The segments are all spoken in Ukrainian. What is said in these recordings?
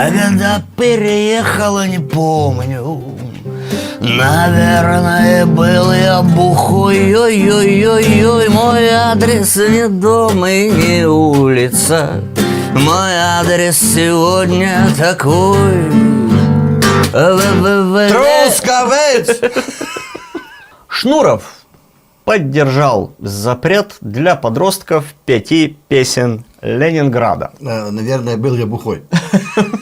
когда переехала, не помню. Наверное, был я бухой, ой-ой-ой-ой, мой адрес не дом и не улица. Мой адрес сегодня такой. Трускавець! Шнуров поддержал запрет для подростков пяти песен Ленинграда. Е, Наверное, был я бухой.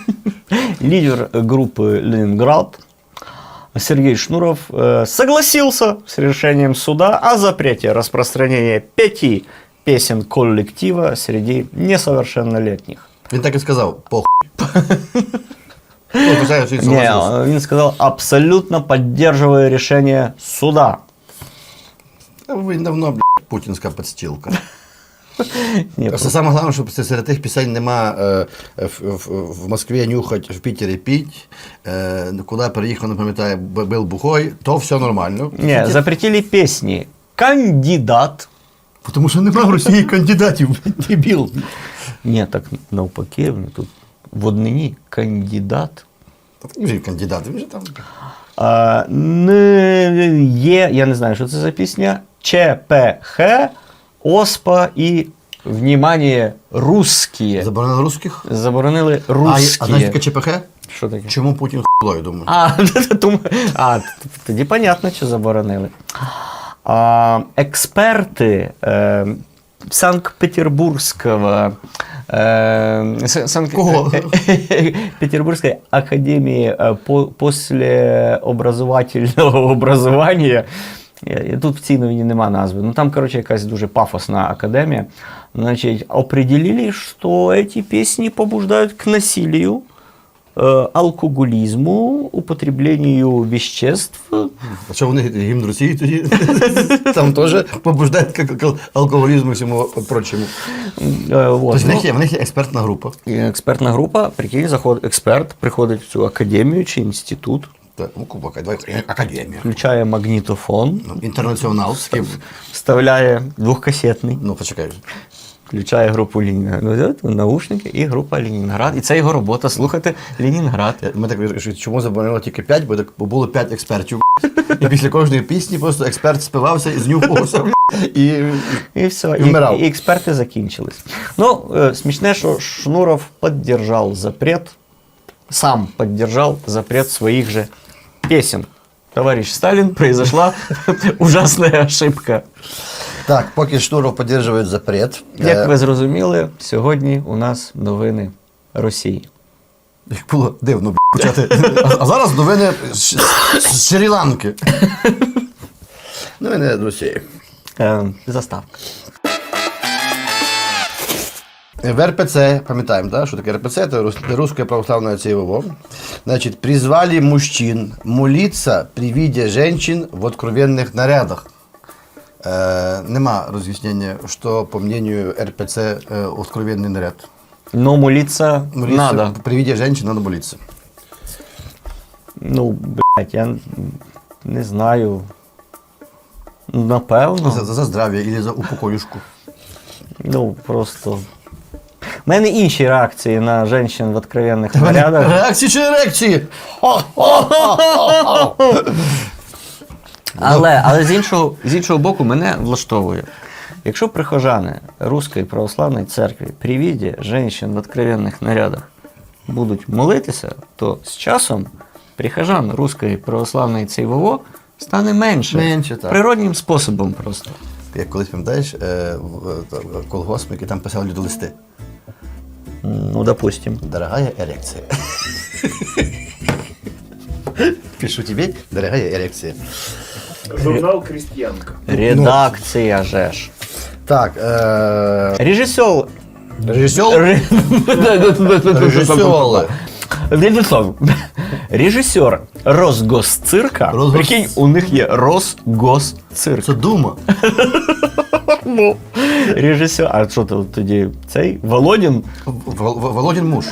Лидер группы Ленинград Сергей Шнуров э, согласился с решением суда о запрете распространения пяти песен коллектива среди несовершеннолетних. Він так і сказав, похуй. Ну, вважаю, що він Не, согласився. он сказал, абсолютно поддерживая решение суда. Він давно, блядь, путінська підстілка. Не, Просто саме головне, що серед тих пісень нема е, в, в, в Москві нюхать, в Пітері піть, е, куди переїхав, не пам'ятаю, б- був бухой, то все нормально. не, запретили песни «Кандидат». Тому що нема в Росії кандидатів, дебіл. Ні, так навпаки, тут в однині кандидат. Та Він же кандидат, він же там. А, не є, я не знаю, що це за пісня. ЧПХ, ОСПА і, внимание, русські. Заборонено русських. Заборонили А, русські. а знаєш таке ЧПХ? Що таке? Чому Путін хуйло, я думаю. А, а, тоді понятно, що заборонили. А, експерти е, Санкт-Петербургського е, Санкт- Кого? Петербургской академии э, по, послеобразовательного образования. Е, Тут в цій новині нема назви. Ну там, коротше, якась дуже пафосна академія. Значить, определили, що эти песни побуждают к насилию, э, алкоголизму, употреблению веществ. А що вони гімн Росії тоді? Там теж побуждають к- к- алкоголізму і всьому прочому. Э, вот. Тобто в Ну, них є, в них є експертна група. і експертна група, прикинь, заходить експерт, приходить в цю академію чи інститут, Так, ну, кубок, давай, академія. включає магнітофон, Ну, Інтернаціонал з ким? вставляє двохкасетний. Ну, почекай. Включає групу Ленінград. Ну, наушники і група Ленінград. І це його робота слухати Ленінград. Ми так вирішили, чому заборонили тільки 5, бо, так, було 5 експертів. І після кожної пісні просто експерт спивався і знюхувався. І І все, І і, вмирав. і експерти закінчились. Ну, е, смішне, що Шнуров поддержал запрет, сам поддержал запрет своих же песен. Товарищ Сталин, произошла ужасная ошибка. так, поки Штуров підтримує запрет. Як е, ви зрозуміли, сьогодні у нас новини Росії. Як було дивно почати. А, зараз новини з, Шрі-Ланки. Новини з Росії. Е, заставка. В РПЦ, пам'ятаємо, да, що таке РПЦ, це Рус- Русская православная ЦВО. Значит, призвали мужчин молиться при виде женщин в откровенных нарядах. Е, нема роз'яснення, що, по мнению РПЦ, е, откровенний наряд. Но молиться, Молиться надо. При виде женщин надо молиться. Ну, блядь, я не знаю. Ну, Напевно. За, за здрав'я або за упокоюшку. Ну, просто. У мене інші реакції на жінок в откровенних нарядах. Реакції чи ерекції? Але, але з, іншого, з іншого боку, мене влаштовує. Якщо прихожани Руської православної церкви при віді жінок в откровенних нарядах будуть молитися, то з часом прихожан Руської православної ЦВО стане менше. Менше, так. Природнім способом просто. Як колись пам'ятаєш, е, е, колгоспники там писали листи. Ну, допустим. Дорогая эрекция. Пишу тебе, дорогая эрекция. Журнал «Крестьянка». Редакція же ж. Так, э, Режисер. режиссер. Ре- Режиссер. Режисер. Росгосцирка. Росгос- Прикинь, у них є Росгосцирк. Це дума. Ну, Режисер. А що то тоді цей? Володін? В- В- Володін муж.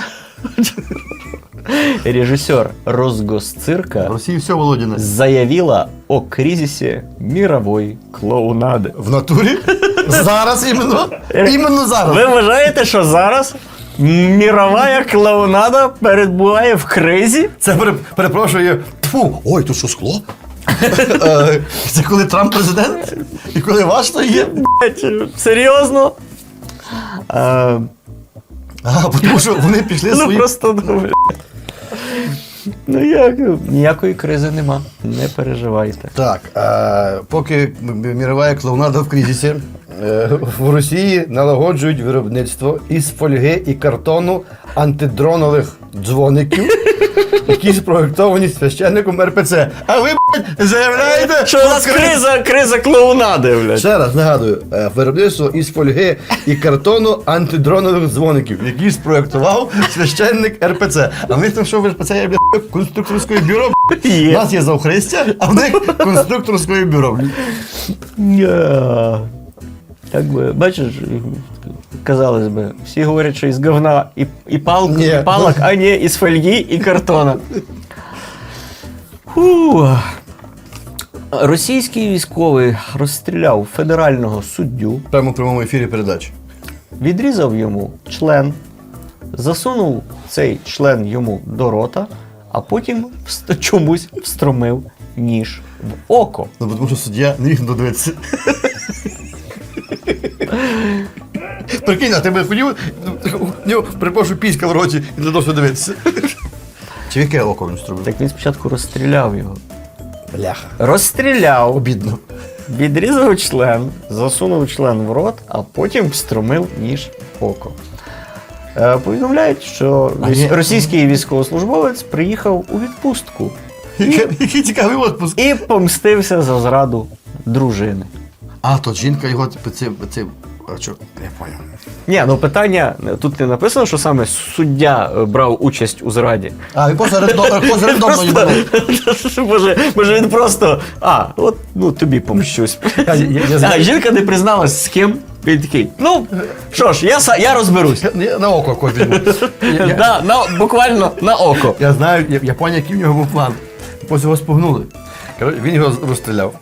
Режисер Росгосцирка В Росії все Володіне. заявила о кризисе мировой клоунады. В натурі? Зараз іменно. Іменно зараз. Ви вважаєте, що зараз Мірова клоунада перебуває в кризі. Це пере- перепрошую. Тьфу, ой, тут що скло? Е, Це коли Трамп президент? І коли ваш то є? Блядь, Серйозно? А, А, тому що вони пішли ну свої. просто ну, блядь. Ну як? Ніякої кризи нема. Не переживайте. Так, а, поки м- м- мірова клоунада в кризисі, е, в Росії налагоджують виробництво із фольги і картону антидронових дзвоників, які спроектовані священником РПЦ. А ви, блядь, заявляєте, Що у нас криза, криза клоунади, блядь. Ще раз нагадую, е, виробництво із фольги і картону антидронових дзвоників, які спроектував священник РПЦ. А них там що в РПЦ є блядь, конструкторське бюро. блядь. Є. У нас є завхристя, а в них конструкторське бюро. блядь. Ня. Так би, бачиш, казалось би, всі говорять, що із говна і, і, пал, Ні. і палок, а не із фольги і картона. Фу. Російський військовий розстріляв федерального суддю, Прямо в прямому ефірі передачі. відрізав йому член, засунув цей член йому до рота, а потім вст- чомусь встромив ніж в око. Ну, бо тому що суддя не міг додивитися. Прикинь, а ти би хотів, у нього, перепрошую, піська в роті і не досі дивитися. Чи в яке око він зробив? Так він спочатку розстріляв його. Бляха. Розстріляв, Обідно. відрізав член, засунув член в рот, а потім встромив ніж в око. Е, Повідомляють, що А віс- ні. російський військовослужбовець приїхав у відпустку Який який цікавий відпуск. і помстився за зраду дружини. А, то жінка його типу, це, це, а що, я поняв. Ні, ну питання тут не написано, що саме суддя е, брав участь у зраді. А, він просто рандомно, їбанув. Може, може він просто. А, от ну тобі помщусь. А жінка не призналась з ким. Він такий. Ну що ж, я, са- я розберусь. На око візьму. Да, на, буквально на око. Я знаю, я, я поняв, який в нього був план. Потім його спугнули. Він його розстріляв.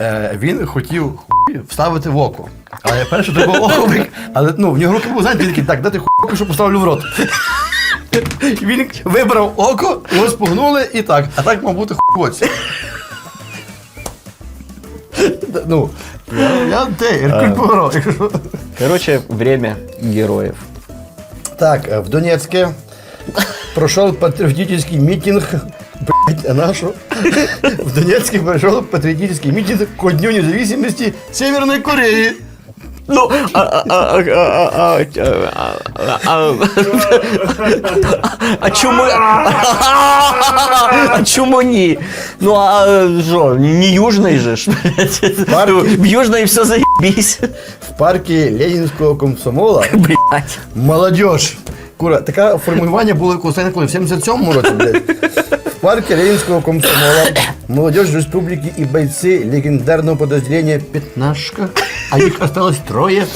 Е, він хотів хуй вставити в око. Але перше треба око вик. Але ну, в нього руки були, знаєте, він такий, так, дати хуй, що поставлю в рот. І Він вибрав око, його спугнули і так. А так мав бути хуйоць. Ну, я, я те, Еркуль Пуаро. Короче, время героев. Так, э, в Донецке прошел патриотический митинг. Блять, а нашу? В Донецке прошел патриотический митинг к Дню независимости Северной Кореи. Ну, а чому? А, а, а, а чому ні? Ну, а що, не южний же ж? В южной все заебись. В парке Ленінського комсомола Блять. молодежь. Кура, таке формулювання було у Косенко в 77-му році, блядь. Парке Ленинского комсомола молодежь республики и бойцы легендарного подразделения «Пятнашка», а их осталось трое,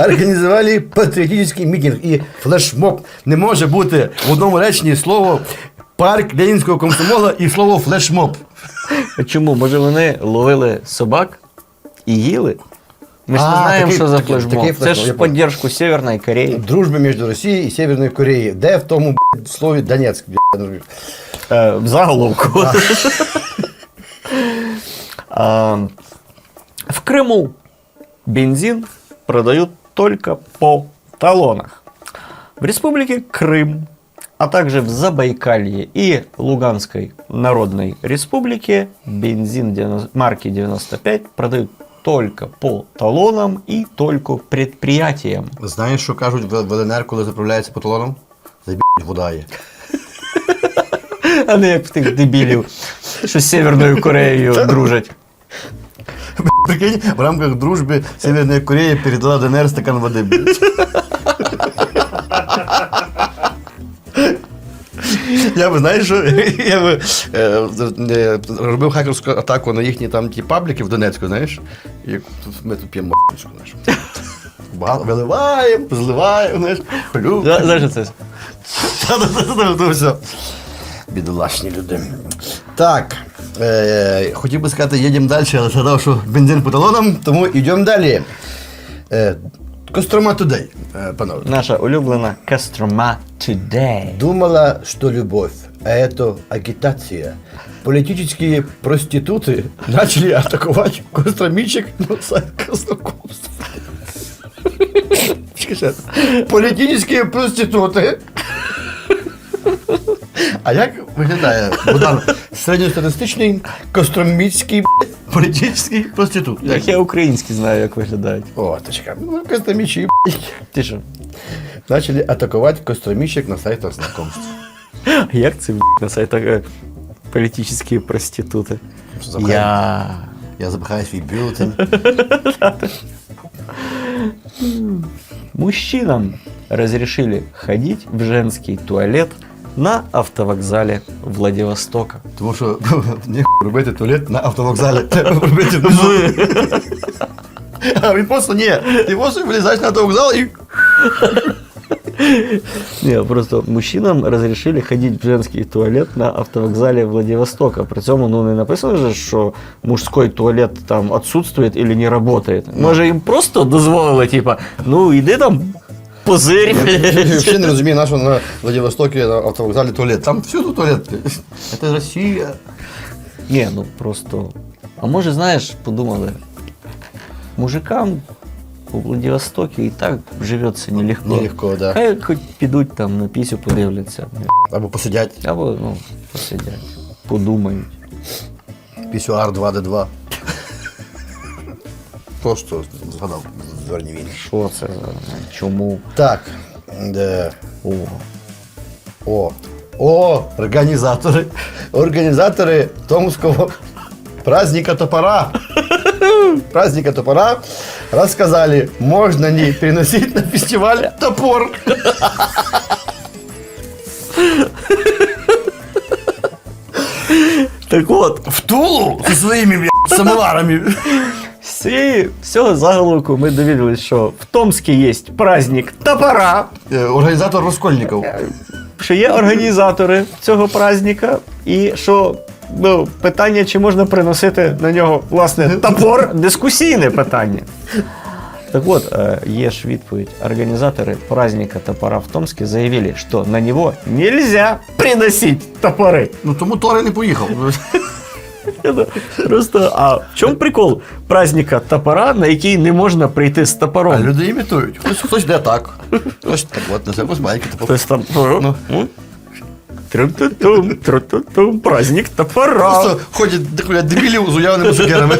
організували патріотичний мітинг і флешмоб. Не може бути в одному реченні слово парк Ленінського комсомола і слово флешмоб. Чому? Може вони ловили собак і їли? Ми ж не А, знаємо, такий- що за такий- флешмоб. такий Це флешмоб, ж я в понял. підтримку Северної Кореї. Дружби між Росією і Северною Кореєю. Де в тому б***ь, слові Донецьк? б***ь? Е, в заголовку. А, в Крыму бензин продают только по талонах. В Республике Крым, а также в Забайкалье и Луганской Народной Республике бензин 90 марки 95 продают только по талонам и только предприятиям. Знаєш, що кажуть в ЛНР, коли заправляється по талонам? Забіть вода є. А не як в тих дебілів, що з Северною Кореєю дружать. Прикинь, в рамках дружби Северна Корея передала ДНР стакан води. Я би, знаєш, що я би е, е, робив хакерську атаку на їхні там ті пабліки в Донецьку, знаєш, і тут ми тут п'ємо м***ку, знаєш. Виливаємо, зливаємо, знаєш, хлюп. Знаєш, що це? Та-та-та-та, все. Бідолашні люди. Так, е, хотів би сказати, їдемо далі, але згадав, що бензин по талонам, тому йдемо далі. Е, Кострома Today, е, панове. Наша улюблена Кострома Today. Думала, что любовь, а это агитация. Политические проституты начали атаковать Костромичек на сайт Краснокомства. Політичні проститути. А як виглядає Богдан середньостатистичний костроміцький б***ь, політичний проститут? Як я український знаю, як виглядають. О, точка. Ну, костромічі б***ь, Ти що? начали атакувати костромічек на сайтах знакомств. Як це б**, на сайтах е, політичні проститути? Запхаю. Я. Я запихаю свій бюлетень. Мужчинам разрешили ходить в женский туалет на автовокзале Владивостока. Тому що ні робити туалет на автовокзалі. Треба робити внизу. А він просто ні. Ти просто вилізаєш на автовокзал і. Не, просто мужчинам разрешили ходить в женский туалет на автовокзале Владивостока. При цьому ну, не написано же, що мужской туалет там отсутствует или не работает. Може їм просто дозволили, типа, ну іди там позирь. Я взагалі не розумію, на що на Владивостокі на автовокзалі туалет. Там всюди туалет. Це Росія. Не, ну просто. А може, знаєш, подумали, мужикам у Владивостокі і так живеться нелегко. Нелегко, да. Хай хоч підуть там на пісю подивляться. Або посидять. Або ну, посидять, подумають. Пісюар 2D2. Просто згадав зверні війни. Що це за чому? Так. Де. О, О. О, організатори. Організатори Томского праздника топора. Праздника топора рассказали, можно не переносить на фестиваль топор. Так от, В Тулу со своими блядь, самоварами. з цієї всього заголовку ми довідалися, що в Томській є праздник топора, Е, Організатор Розкольников. що є організатори цього праздника, і що ну, питання, чи можна приносити на нього власне топор, дискусійне питання. Так вот, э, ешь відповідь. Организаторы праздника топора в Томске заявили, что на него нельзя приносить топоры. Ну тому Тори не поїхав. Просто, а в чому прикол праздника топора, на який не можна прийти з А люди імітують. Хтось, хтось йде так. Хтось так от ось байки. Типу. Хтось там. Ну, тру-ту-тум, тру-ту-тум, праздник топора. Просто ходять дохуя дебілів з уявними цукерами.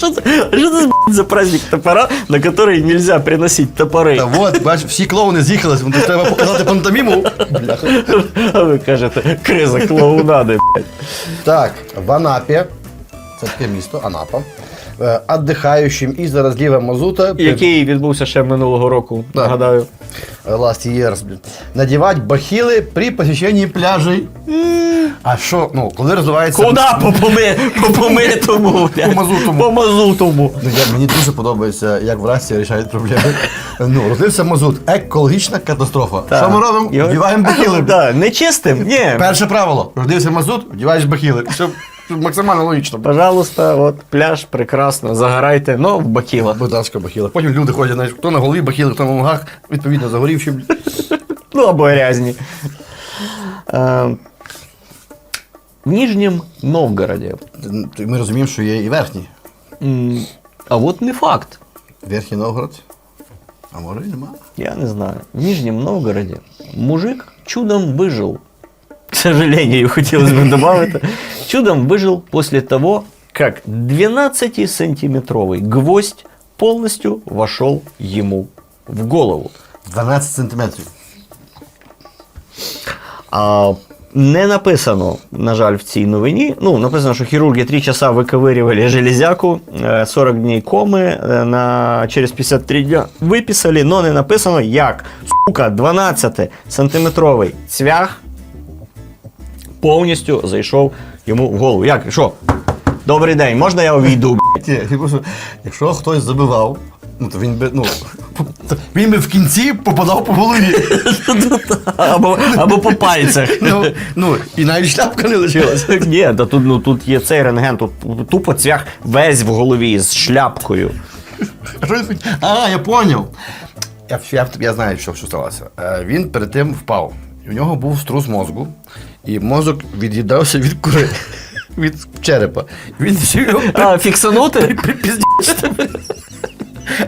Це, що це за праздник топора, на который нельзя приносить топори? Та от, бач, всі клоуни з'їхались, Тут треба показати пантоміму. Бляха. А ви кажете, криза клоунади, блядь. Так, в Анапі, це таке місто, Анапа, е, отдихаючим із-за мазута, Який відбувся ще минулого року, Так. нагадаю. last years, надівати бахіли при посещенні пляжей. А що, ну, коли розвивається... Куда по, помитому? По мазутому. По мазутому. Ну, я, мені дуже подобається, як в Росії рішають проблеми. Ну, розлився мазут. Екологічна катастрофа. Що ми робимо? Вдіваємо бахіли. Не чистим? Ні. Перше правило. Розлився мазут, вдіваєш бахіли. Максимально логічно. Пожалуйста, от пляж, прекрасно, загорайте, но в бакілах. Будь ласка, бахіли. Потім люди ходять, знаєш, хто на голові бахіли, хто на ногах, відповідно, загорівши. Ну, або грязні. Е, в Нижнем Новгороді. Ми розуміємо, що є і верхній. М, А от не факт. Верхній Новгород. А може і нема. Я не знаю. В Нижнем Новгороде мужик чудом выжил К сожалению, хотелось бы добавить. Чудом выжил после того, как 12-сантиметровый гвоздь полностью вошел ему в голову. 12 сантиметрів. А, не написано, на жаль, в цій новині. Ну, написано, що хірурги 3 часа виковирювали железяку, е, 40 днів коми, е, на, через 53 дня виписали, але не написано, як, сука, 12-сантиметровий цвях повністю зайшов йому в голову. Як, що? Добрий день, можна я увійду? б***ь?» Ні, типу, що, Якщо хтось забивав, ну то він би, ну, він би в кінці попадав по голові. Або, або по пальцях. Ну, ну, і навіть шляпка не лишилася. Ні, та тут, ну, тут є цей рентген, тут тупо цвях весь в голові з шляпкою. А, я поняв. Я, я, я знаю, що, що сталося. Е, Він перед тим впав. У нього був струс мозку, і мозок від'їдався від кури, від черепа. Він А, фіксанути?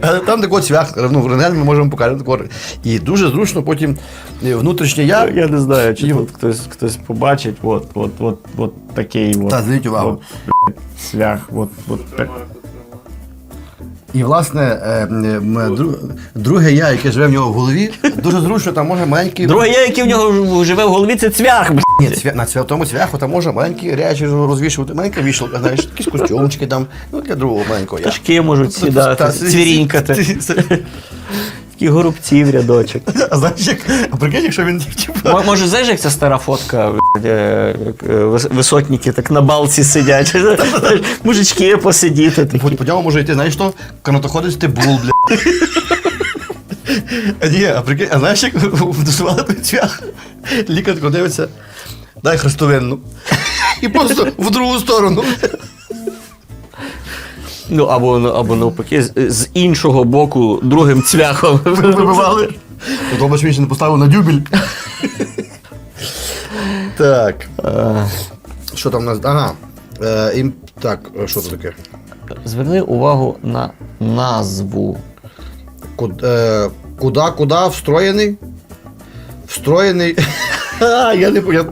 Але там такий цвях, ну, рентген ми можемо показати. такого. І дуже зручно потім е, внутрішнє я. Я не знаю, чи Його- тут хтось, хтось побачить, от, от, от, от такий от. Та, зверніть увагу. От, цвях, от, от. І, власне, е, дру- друге я, яке живе в нього в голові, дуже зручно, там може маленький. Друге я, який в нього живе в голові, це цвях. Ні, цвя... на цвя... тому цвяху там може маленькі речі розвішувати, маленька вішалка, знаєш, якісь костюмчики там, ну для другого маленького я. Пташки можуть сідати, цвірінькати. Такі горобці в рядочок. А знаєш, як, а прикинь, якщо він типу, Може, знаєш, як ця стара фотка, е, е, висотники так на балці сидять. Мужички посидіти. такі. по, ньому може йти, знаєш що, канатоходець ти бул, бля. А ні, а прикинь, а знаєш, як вдосували той цвях? Лікар дивиться, дай хрестовинну. І просто в другу сторону. Ну, або, або навпаки, з, з іншого боку, другим цвяхом. Вибивали. Потім ж він ще не поставив на дюбель. Так. Що там у нас? Ага. Е, ім... Так, е, що це таке? Зверни увагу на назву. Куд, е, куда, куда встроєний? Встроєний. Я не понял.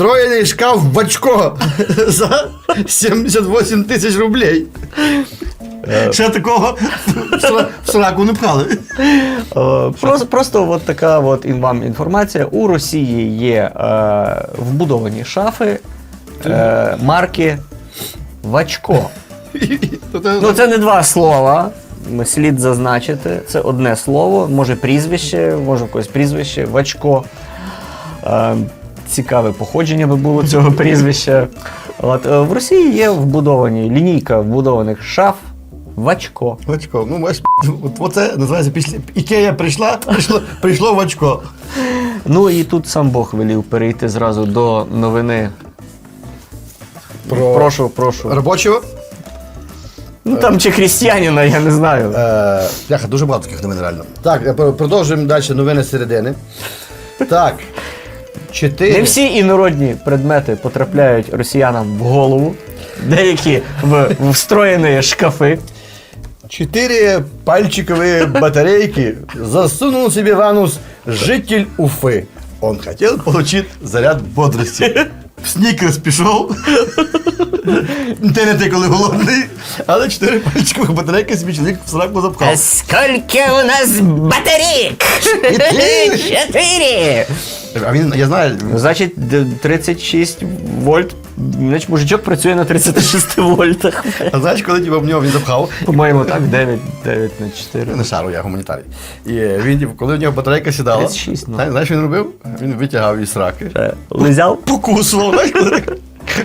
Встроєний шкаф бачко за 78 тисяч рублей. Ще такого в сра- сраку не пхали. Е, Просто, просто от така от вам інформація. У Росії є е, вбудовані шафи е, марки Вачко. Ну, це не два слова. Слід зазначити. Це одне слово, може прізвище, може якось прізвище, Вачко. Е, цікаве походження би було цього прізвища. От, е, в Росії є вбудовані лінійка вбудованих шаф Вачко. В очко. Ну, от, оце називається після. Ікея прийшла, прийшло, прийшло в очко. Ну і тут сам Бог велів перейти зразу до новини. Про Прошу, прошу. робочого. Ну там чи християнина, я не знаю. Е, Бляха, дуже багато таких новин реально. Так, е, продовжуємо далі новини середини. Так. Чотири. Не всі інородні предмети потрапляють росіянам в голову. Деякі в в встроєні шкафи. Четыре пальчиковые батарейки засунул себе в анус житель Уфы. Он хотел получить заряд бодрості. Снікерс пішов. Ти не ти, коли голодний. Але чотири пальчикових батарейки собі чоловік в сраку запхав. Скільки у нас батарейк? Чотири. Чотири! А він, я знаю, Значить, д- 36 вольт. Значить, мужичок працює на 36 вольтах. а знаєш, коли типу, в нього він запхав, По-моєму, так, 9, 9 на 4. не шару, я гуманітарій. І він, типу, коли в нього батарейка сідала, 36, ну. знаєш, знаєш, що він робив? Він витягав із сраки. Е, Лизяв? покусував, знаєш, коли так,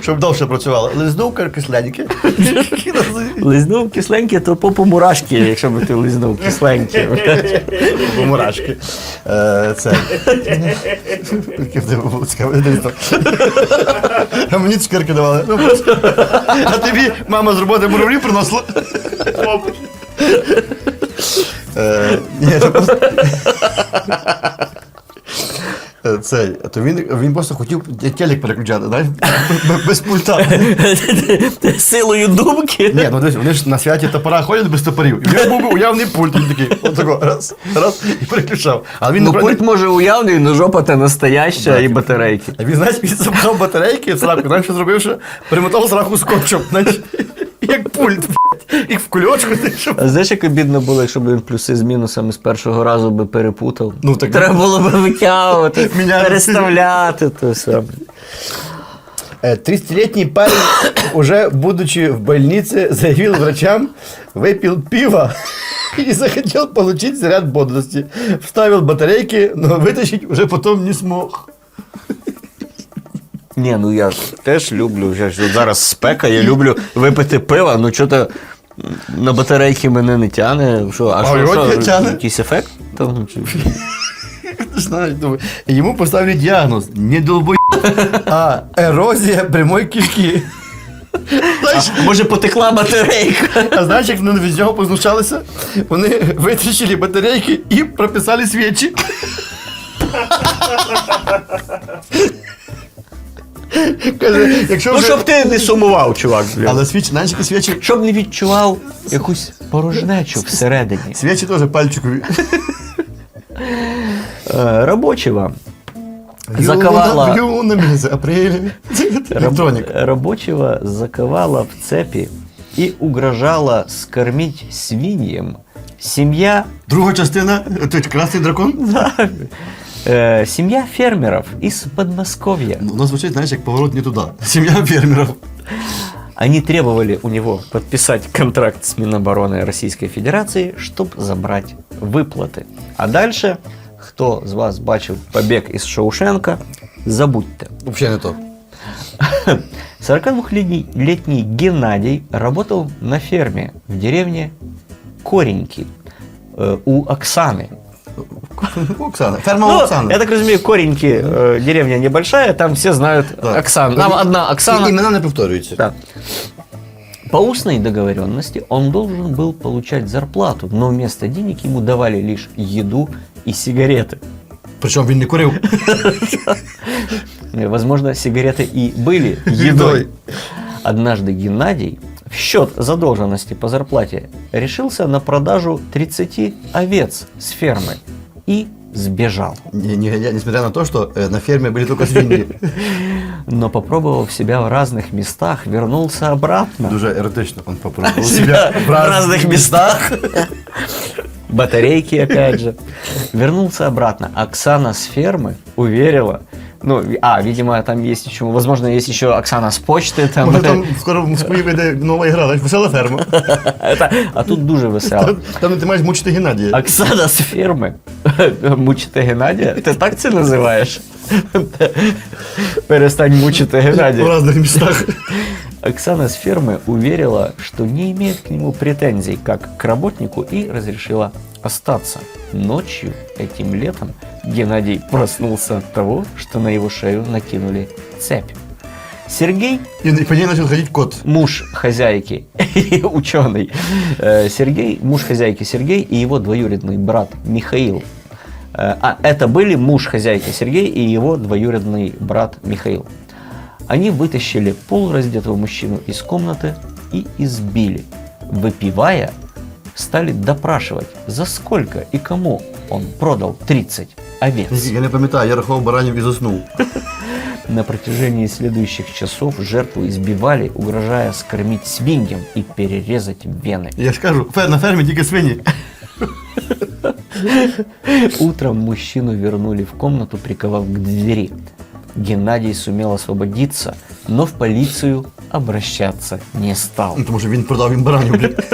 щоб довше працювало. Лизнув кисленьке. Лизнув кисленьке, то попу мурашки, якщо би ти лизнув кисленьке. Мурашки. Е, Це. Яке в тебе було цікаве. А мені цукерки давали. Ну. А тобі мама з роботи муравлів приносила. Е, Ні, це просто. Е, Цей, то він, він просто хотів телек переключати, знаєш, без- пульта. Силою думки. Ні, ну дивись, вони ж на святі топора ходять без топорів. І нього був уявний пульт, він такий, отако, раз, раз, і переключав. А він Ну, направді- пульт може уявний, але жопа та настояща і батарейки. А він, знаєш, він забрав батарейки сраку, знаєш, що зробив, що перемотав сраку скотчем, знаєш, як пульт, блядь, як в кульочку, ти що. А знаєш, як обідно було, якщо б він плюси з мінусами з першого разу би перепутав? Ну, так- Треба було б витягувати, Міняти. переставляти то все. Э, 30-летний парень, уже будучи в больнице, заявил врачам, выпил пиво и захотел получить заряд бодрости. Вставил батарейки, но вытащить уже потом не смог. Ні, ну я ж теж люблю. Я ж зараз спека, я люблю випити пива, ну що то на батарейки мене не тяне. Що, а, А що, що, не тяне? якийсь ефект? Там, чи- Не знаю, думаю. Ему поставили диагноз не долбой, а эрозия прямой кишки. знаєш, може потекла батарейка. А знаєш, як вони від нього познущалися? Вони витрачили батарейки і прописали свічі. Каже, якщо Ну, вже... щоб ти не сумував, чувак. блін. Але свічі, знаєш, які свічі? Щоб не відчував якусь порожнечу всередині. Свічі теж пальчикові. Е, Робочего заковала... В юном апрелі. Електронік. Раб- Рабочего заковала в цепи и угрожала скормить свиньям. Семья, Друга частина, той красний дракон. э, семья фермеров из Подмосковья. Ну, Воно звучить, знаєш, як поворот не туди. Сім'я фермерів. Они требовали у него подписать контракт с Минобороны Российской Федерации, чтобы забрать выплаты. А дальше, кто из вас бачил побег из Шоушенка, забудьте. Взагалі не то. 42-летний летний Геннадий работал на ферме в деревне Кореньки э, у Оксаны. Оксана. Ферма Ну, Оксана. я так разумею, Кореньки э, деревня небольшая, там все знают Так. Оксану. Там одна Оксана. І- Імена не повторюються. Да. По устной договоренности он должен был получать зарплату, но вместо денег ему давали лишь еду и сигареты. Причому він не курив. Э, Возможно, сигареты и были едой. Едой. Однажды Геннадий в счет задолженности по зарплате решился на продажу 30 овец с фермы и сбежал. Не, не, я- несмотря на то, что э, на ферме были только свиньи. Но попробовав себя в разных местах, вернулся обратно. Дуже еротично він попробував Себя себе в разных местах. Батарейки опять же. Вернулся обратно. Оксана с фермы уверила, ну, ви- а, видимо, там есть еще, возможно, есть еще Оксана с почты. Там, Може там скоро в Москві вийде нова ігра, знаєш, весела ферма. Это, а тут дуже весело. Там, там ти маєш мучити Геннадія. Оксана з ферми. Мучити Геннадія? Ти так це називаєш? Перестань мучити В Геннадія. різних містах. Оксана с фермы уверила, что не имеет к нему претензий как к работнику и разрешила остаться. Ночью этим летом Геннадий проснулся от того, что на его шею накинули цепь. Сергей І по ній почав ходити кот. муж хозяйки и ученый э, Сергей, муж хозяйки Сергей и его двоюродный брат Михаил. Э, А это были муж хозяйки Сергей и его двоюродный брат Михаил. Они вытащили полураздетого мужчину из комнаты и избили. Выпивая, стали допрашивать, за сколько и кому он продал 30 овец. Я не пам'ятаю, я рахував баранів і заснув. На протяжении следующих часов жертву избивали, угрожая скормить свиньям и перерезать вены. Я ж кажу, фе- на фермі тільки свині. Утром мужчину вернули в комнату, приковав к двери. Геннадий сумел освободиться, но в полицию обращаться не стал. Ну, Тому що він продав їм баранів, блядь.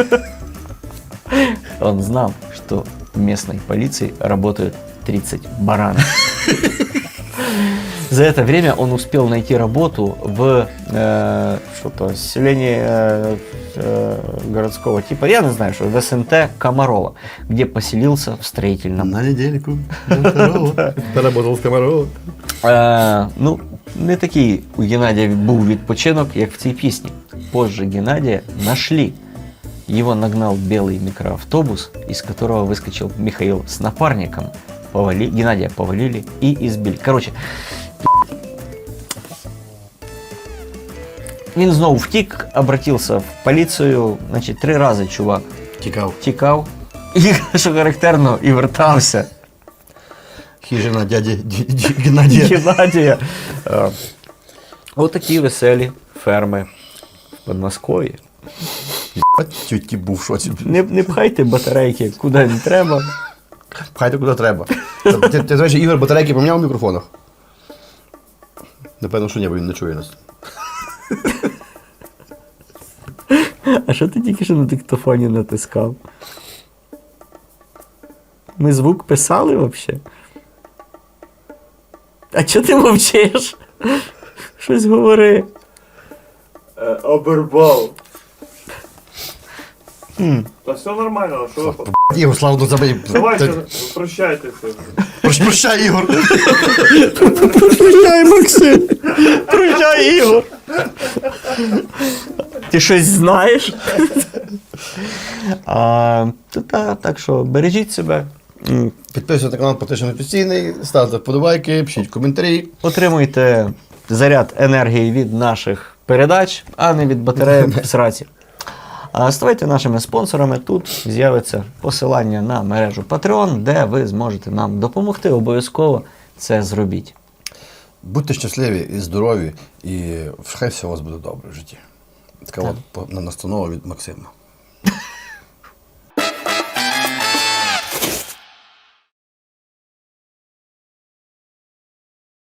Он знал, что в местной полиции работают 30 баранов. За это время он успел найти работу в э, что-то селении э, э, городского типа, я не знаю, что в СНТ Комарова, где поселился в строительном На недельку. Поработав з Комарова. Е, ну, не такий у Геннадія був відпочинок, як в цій пісні. Позже Геннадия нашли. Его нагнал белый микроавтобус, из которого выскочил Михаил с напарником. Повали... Геннадия повалили и избили. Короче, він знову втік, обратився в поліцію. Значить, три рази чувак Тікав. тікав. І, що характерно, і вертався. Хижина дяді Ді- Ді- Геннадія. Геннадія. Е, Отакі веселі ферми в Подмосков'ї. Тюті був в шоці. Не, не пхайте батарейки куди не треба. Пхайте куди треба. Ти, ти, ти знаєш, Ігор батарейки поміняв в мікрофонах? Напевно, що ні, бо він не чує нас. А що ти тільки що на диктофоні натискав? Ми звук писали взагалі? А чого ти мовчиш? Щось говори. Е, Обербал. Та все нормально, що ви... Ігор, слава забий. Давайте, прощайтеся. Прощай, Ігор. Прощай, Максим! Прощай, Ігор! Ти щось знаєш? а, то та, так що бережіть себе, Підписуйтесь на канал Потишин офіційний, ставте вподобайки, пишіть коментарі. отримуйте заряд енергії від наших передач, а не від батареї в сраці. А ставайте нашими спонсорами. Тут з'явиться посилання на мережу Patreon, де ви зможете нам допомогти. Обов'язково це зробіть. Будьте щасливі і здорові, і хай все у вас буде добре в житті. Така от настанова від Максима.